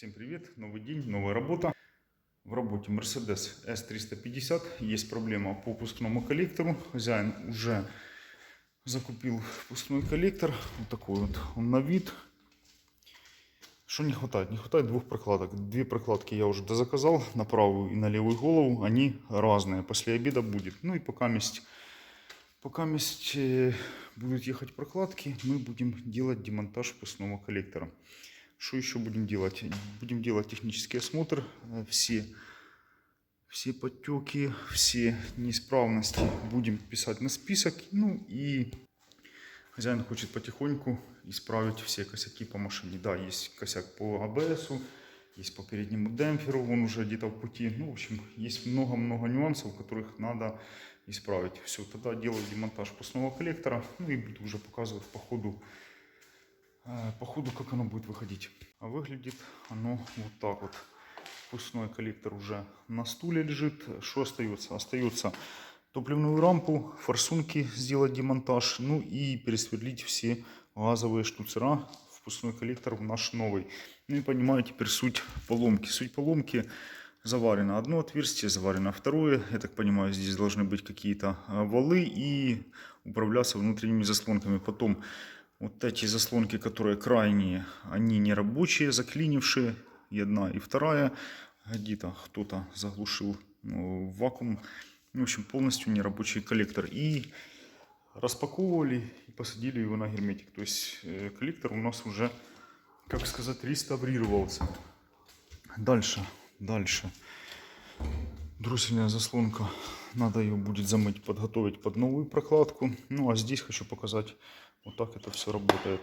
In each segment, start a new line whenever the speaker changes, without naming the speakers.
Всем привет, новый день, новая работа. В работе Mercedes S350 есть проблема по впускному коллектору. Хозяин уже закупил впускной коллектор. Вот такой вот он на вид. Что не хватает? Не хватает двух прокладок. Две прокладки я уже дозаказал на правую и на левую голову. Они разные. После обеда будет. Ну и пока месть, пока месть э, будут ехать прокладки, мы будем делать демонтаж впускного коллектора. Что еще будем делать? Будем делать технический осмотр. э, Все, все подтеки, все неисправности будем писать на список. Ну и хозяин хочет потихоньку исправить все косяки по машине. Да, есть косяк по АБС, есть по переднему демпферу, он уже где-то в пути. Ну, в общем, есть много-много нюансов, которых надо исправить. Все, тогда делаю демонтаж впускного коллектора. Ну и буду уже показывать по ходу по ходу, как оно будет выходить. А выглядит оно вот так вот. Впускной коллектор уже на стуле лежит. Что остается? Остается топливную рампу, форсунки сделать демонтаж, ну и пересверлить все газовые штуцера. Впускной коллектор в наш новый. Ну и понимаю теперь суть поломки. Суть поломки заварено одно отверстие, заварено второе. Я так понимаю, здесь должны быть какие-то а, валы и управляться внутренними заслонками. Потом вот эти заслонки, которые крайние, они не рабочие, заклинившие. И одна, и вторая. Где-то кто-то заглушил ну, вакуум. В общем, полностью нерабочий коллектор. И распаковывали и посадили его на герметик. То есть э, коллектор у нас уже, как сказать, реставрировался. Дальше, дальше. Дроссельная заслонка. Надо ее будет замыть, подготовить под новую прокладку. Ну а здесь хочу показать, вот так это все работает.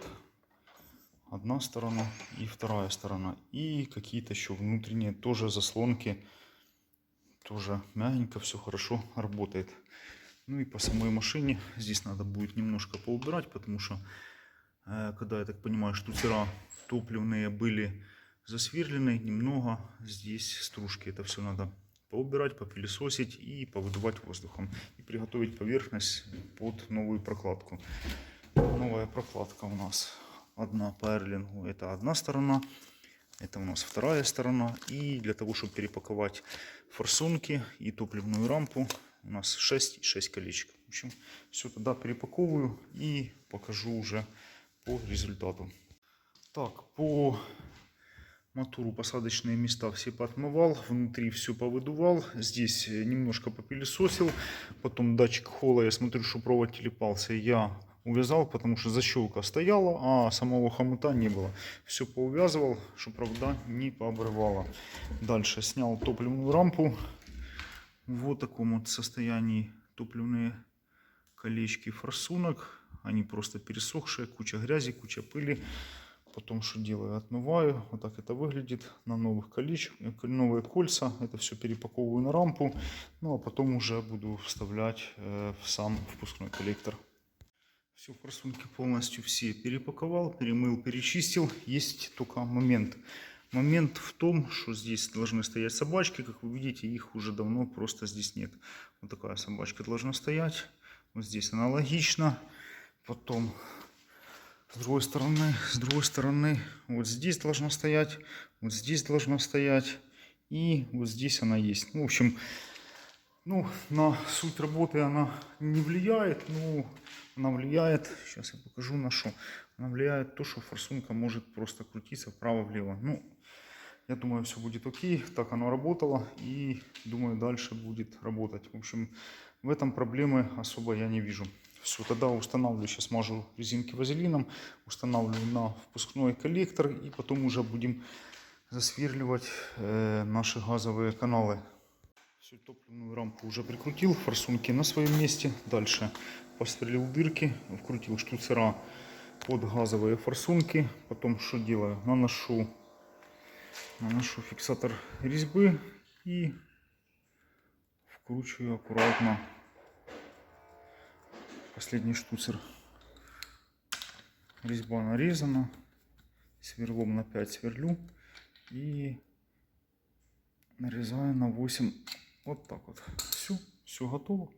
Одна сторона и вторая сторона. И какие-то еще внутренние тоже заслонки. Тоже мягенько, все хорошо работает. Ну и по самой машине здесь надо будет немножко поубирать, потому что, э, когда, я так понимаю, штуцера топливные были засверлены, немного здесь стружки. Это все надо поубирать, попылесосить и повыдувать воздухом. И приготовить поверхность под новую прокладку. Новая прокладка у нас одна по эрлингу. Это одна сторона. Это у нас вторая сторона. И для того, чтобы перепаковать форсунки и топливную рампу, у нас 6 и 6 колечек. В общем, все тогда перепаковываю и покажу уже по результату. Так, по мотору посадочные места все поотмывал, внутри все повыдувал, здесь немножко попылесосил, потом датчик холла, я смотрю, что провод телепался, я увязал, потому что защелка стояла, а самого хомута не было. Все поувязывал, чтобы провода не пообрывало. Дальше снял топливную рампу. В вот таком вот состоянии топливные колечки форсунок. Они просто пересохшие, куча грязи, куча пыли. Потом что делаю? Отмываю. Вот так это выглядит на новых колечек. Новые кольца. Это все перепаковываю на рампу. Ну а потом уже буду вставлять э, в сам впускной коллектор. Все форсунки полностью все перепаковал, перемыл, перечистил. Есть только момент. Момент в том, что здесь должны стоять собачки. Как вы видите, их уже давно просто здесь нет. Вот такая собачка должна стоять. Вот здесь аналогично. Потом с другой стороны, с другой стороны, вот здесь должна стоять, вот здесь должна стоять. И вот здесь она есть. Ну, в общем, ну, на суть работы она не влияет, но она влияет, сейчас я покажу на что. Она влияет то, что форсунка может просто крутиться вправо-влево. Ну, я думаю, все будет окей. Так оно работало и думаю, дальше будет работать. В общем, в этом проблемы особо я не вижу. Все, тогда устанавливаю, сейчас мажу резинки вазелином, устанавливаю на впускной коллектор и потом уже будем засверливать э, наши газовые каналы. Всю топливную рампу уже прикрутил, форсунки на своем месте. Дальше посверлил дырки, вкрутил штуцера под газовые форсунки. Потом что делаю? Наношу, наношу фиксатор резьбы и вкручиваю аккуратно последний штуцер. Резьба нарезана, сверлом на 5 сверлю и нарезаю на 8 вот так вот. Все, все готово.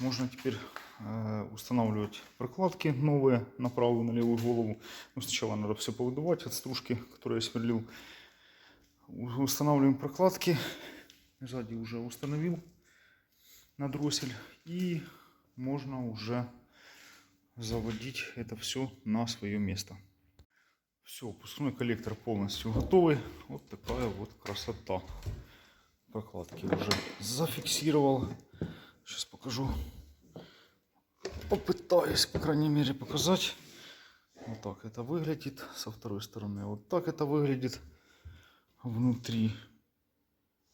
Можно теперь э, устанавливать прокладки новые на правую, на левую голову. Ну, сначала надо все повыдувать от стружки, которую я сверлил. Устанавливаем прокладки. Сзади уже установил на дроссель. И можно уже заводить это все на свое место. Все, пускной коллектор полностью готовый. Вот такая вот красота. Прокладки уже зафиксировал. Сейчас покажу. Попытаюсь, по крайней мере, показать. Вот так это выглядит. Со второй стороны вот так это выглядит. Внутри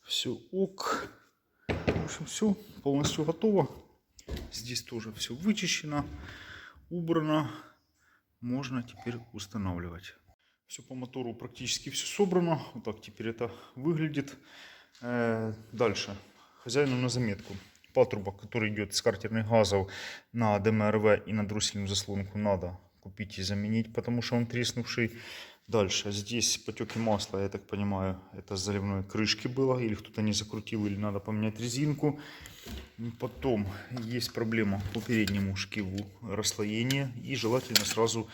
все ок. В общем, все полностью готово. Здесь тоже все вычищено, убрано. Можно теперь устанавливать. Все по мотору практически все собрано. Вот так теперь это выглядит. Дальше. Хозяину на заметку. Патрубок, который идет с картерных газов на ДМРВ и на дроссельную заслонку надо купить и заменить, потому что он треснувший. Дальше. Здесь потеки масла, я так понимаю, это с заливной крышки было, или кто-то не закрутил, или надо поменять резинку. Потом есть проблема по переднему шкиву расслоения и желательно сразу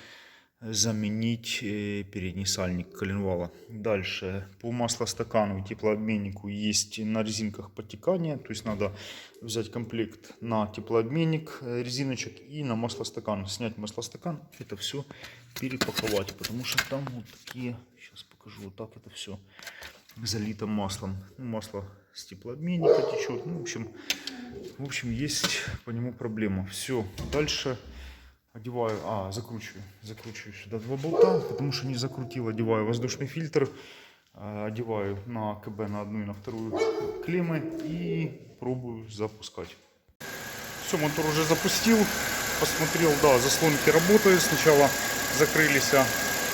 заменить э, передний сальник коленвала. Дальше по маслостакану и теплообменнику есть на резинках подтекание, то есть надо взять комплект на теплообменник э, резиночек и на маслостакан. Снять маслостакан, это все перепаковать, потому что там вот такие, сейчас покажу, вот так это все залито маслом. Ну, масло с теплообменника течет, ну, в общем, в общем, есть по нему проблема. Все, дальше одеваю, а, закручиваю, закручиваю сюда два болта, потому что не закрутил, одеваю воздушный фильтр, э, одеваю на КБ на одну и на вторую клеммы и пробую запускать. Все, мотор уже запустил, посмотрел, да, заслонки работают, сначала закрылись а,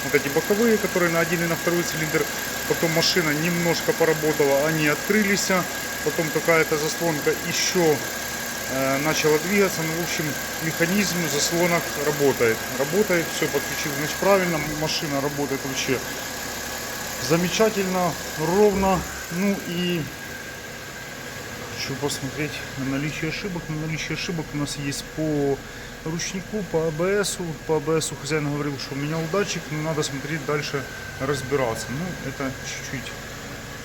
вот эти боковые, которые на один и на второй цилиндр, потом машина немножко поработала, они открылись, а, потом какая-то заслонка еще э, начала двигаться. Ну, в общем, механизм заслонок работает. Работает, все подключил, значит, правильно. Машина работает вообще замечательно, ровно. Ну и хочу посмотреть на наличие ошибок. На наличие ошибок у нас есть по ручнику, по АБС. По АБС хозяин говорил, что у меня датчик, но надо смотреть дальше, разбираться. Ну, это чуть-чуть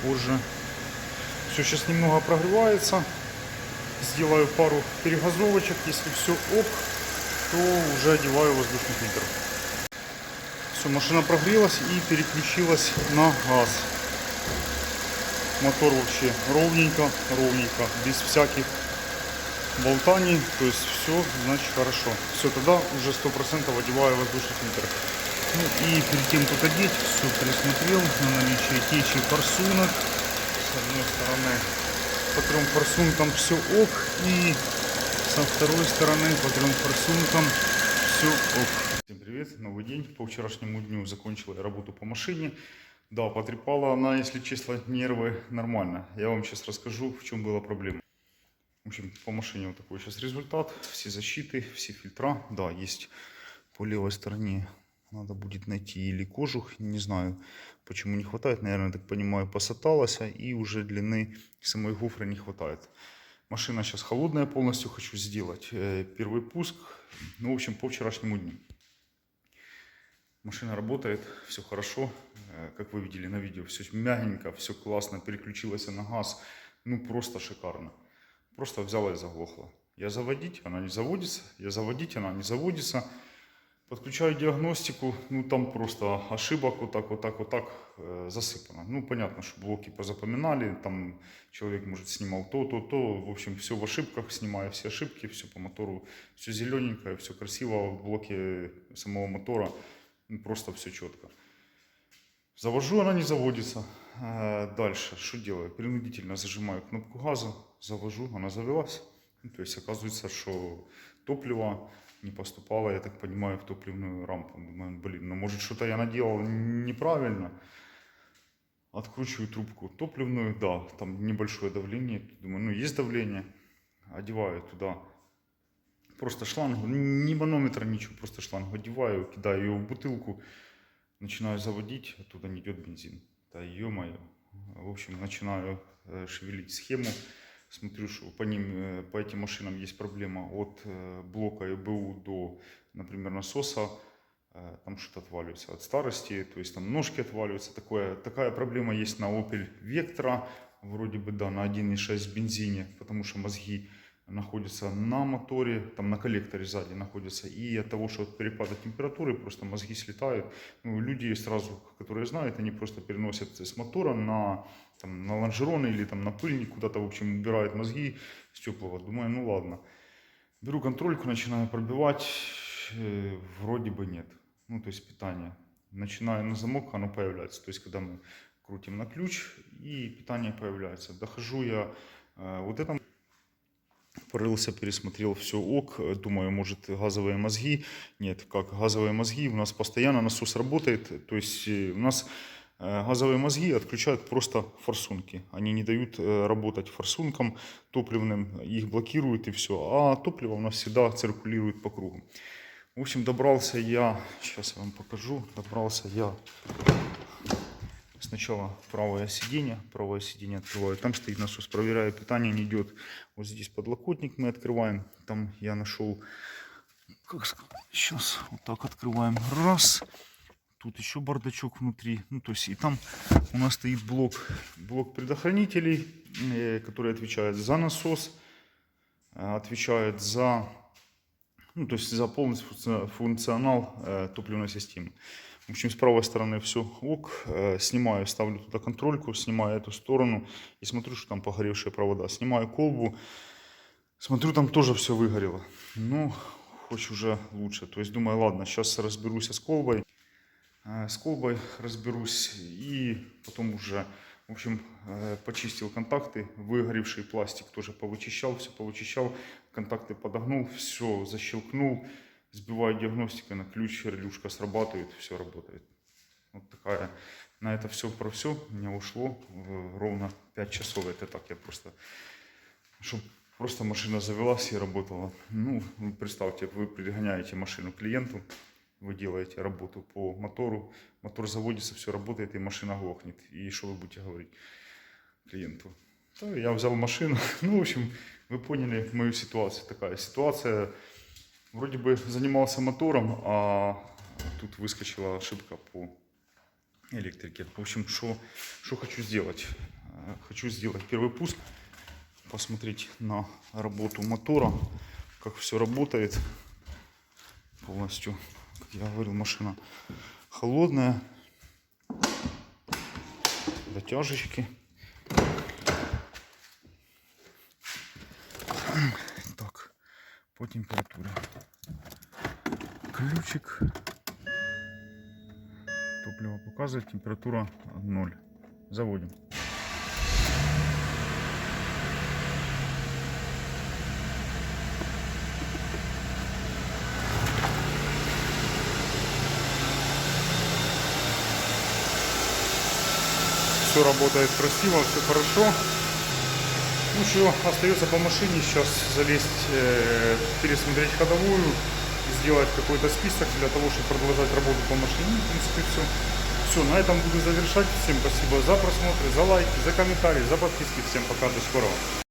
позже. Все сейчас немного прогревается сделаю пару перегазовочек. Если все ок, то уже одеваю воздушный фильтр. Все, машина прогрелась и переключилась на газ. Мотор вообще ровненько, ровненько, без всяких болтаний. То есть все, значит, хорошо. Все, тогда уже 100% одеваю воздушный фильтр. Ну и перед тем, как одеть, все присмотрел на наличие течи форсунок. С одной стороны по трем форсункам все ок. И со второй стороны по трем форсункам все ок. Всем привет, новый день. По вчерашнему дню закончила я работу по машине. Да, потрепала она, если честно, нервы нормально. Я вам сейчас расскажу, в чем была проблема. В общем, по машине вот такой сейчас результат. Все защиты, все фильтра. Да, есть по левой стороне. Надо будет найти или кожух, не знаю, почему не хватает. Наверное, так понимаю, посаталась, и уже длины самой гофры не хватает. Машина сейчас холодная полностью, хочу сделать э, первый пуск. Ну, в общем, по вчерашнему дню. Машина работает, все хорошо. Э, Как вы видели на видео, все мягенько, все классно. Переключилась на газ. Ну, просто шикарно. Просто взяла и заглохла. Я заводить, она не заводится. Я заводить, она не заводится. Подключаю диагностику, ну там просто ошибок вот так, вот так, вот так э, засыпано. Ну понятно, что блоки позапоминали, там человек может снимал то, то, то, в общем все в ошибках, снимаю все ошибки, все по мотору, все зелененькое, все красиво, в блоке самого мотора ну, просто все четко. Завожу, она не заводится. Э, Дальше, что делаю? Принудительно зажимаю кнопку газа, завожу, она завелась. Ну, То есть оказывается, что топливо не поступало, я так понимаю, в топливную рампу. Думаю, блин, ну может что-то я наделал неправильно. Откручиваю трубку топливную, да, там небольшое давление. Думаю, ну есть давление. Одеваю туда просто шланг, ни манометра, ничего, просто шланг одеваю, кидаю ее в бутылку, начинаю заводить, оттуда не идет бензин. Да ё-моё. В общем, начинаю э, шевелить схему, смотрю, что по ним, э, по этим машинам есть проблема от э, блока ЭБУ до, например, насоса, э, там что-то отваливается от старости, то есть там ножки отваливаются. Такое, такая проблема есть на Opel Vectra, вроде бы, да, на 1.6 бензине, потому что мозги находятся на моторе, там на коллекторе сзади находятся, и от того, что от перепада температуры просто мозги слетают. Ну, люди сразу, которые знают, они просто переносят с мотора на, там, на лонжероны или там на пыльник куда-то, в общем, убирают мозги с теплого. Думаю, ну ладно. Беру контрольку, начинаю пробивать, э, вроде бы нет. Ну, то есть питание. Начинаю на замок, оно появляется. То есть, когда мы крутим на ключ, и питание появляется. Дохожу я э, вот это порылся, пересмотрел все ок, думаю, может газовые мозги. Нет, как газовые мозги, у нас постоянно насос работает, то есть э, у нас э, газовые мозги отключают просто форсунки. Они не дают э, работать форсункам топливным, их блокируют и все. А топливо у нас всегда циркулирует по кругу. В общем, добрался я, сейчас я вам покажу, добрался я Сначала правое сиденье, правое сиденье открываю, там стоит насос, проверяю, питание не идет. Вот здесь подлокотник мы открываем, там я нашел, как сказать, сейчас вот так открываем, раз, тут еще бардачок внутри, ну то есть и там у нас стоит блок, блок предохранителей, э, который отвечает за насос, э, отвечает за, ну то есть за полный функци- функционал э, топливной системы. В общем, с правой стороны все ок. Э, Снимаю, ставлю туда контрольку, снимаю эту сторону и смотрю, что там погоревшие провода. Снимаю колбу, смотрю, там тоже все выгорело. Ну, хоть уже лучше. То есть думаю, ладно, сейчас разберусь с колбой. Э, С колбой разберусь и потом уже, в общем, э, почистил контакты. Выгоревший пластик тоже повычищал, все повычищал. Контакты подогнул, все защелкнул сбиваю диагностика на ключ, релюшка срабатывает, все работает. Вот такая. На это все про все у меня ушло э, ровно 5 часов. Это так я просто, чтобы просто машина завелась и работала. Ну, вы представьте, вы пригоняете машину клиенту, вы делаете работу по мотору, мотор заводится, все работает, и машина глохнет. И что вы будете говорить клиенту? Я взял машину. Ну, в общем, вы поняли мою ситуацию. Такая ситуация Вроде бы занимался мотором, а тут выскочила ошибка по электрике. В общем, что хочу сделать? Э, Хочу сделать первый пуск, посмотреть на работу мотора, как все работает полностью. Как я говорил, машина холодная, дотяжечки. Так, по температуре. Ключик. Топливо показывает, температура 0. Заводим. Все работает красиво, все хорошо. Что, остается по машине сейчас залезть, э, пересмотреть ходовую, сделать какой-то список для того, чтобы продолжать работу по машине. В принципе, все. Все, на этом буду завершать. Всем спасибо за просмотр, за лайки, за комментарии, за подписки. Всем пока, до скорого.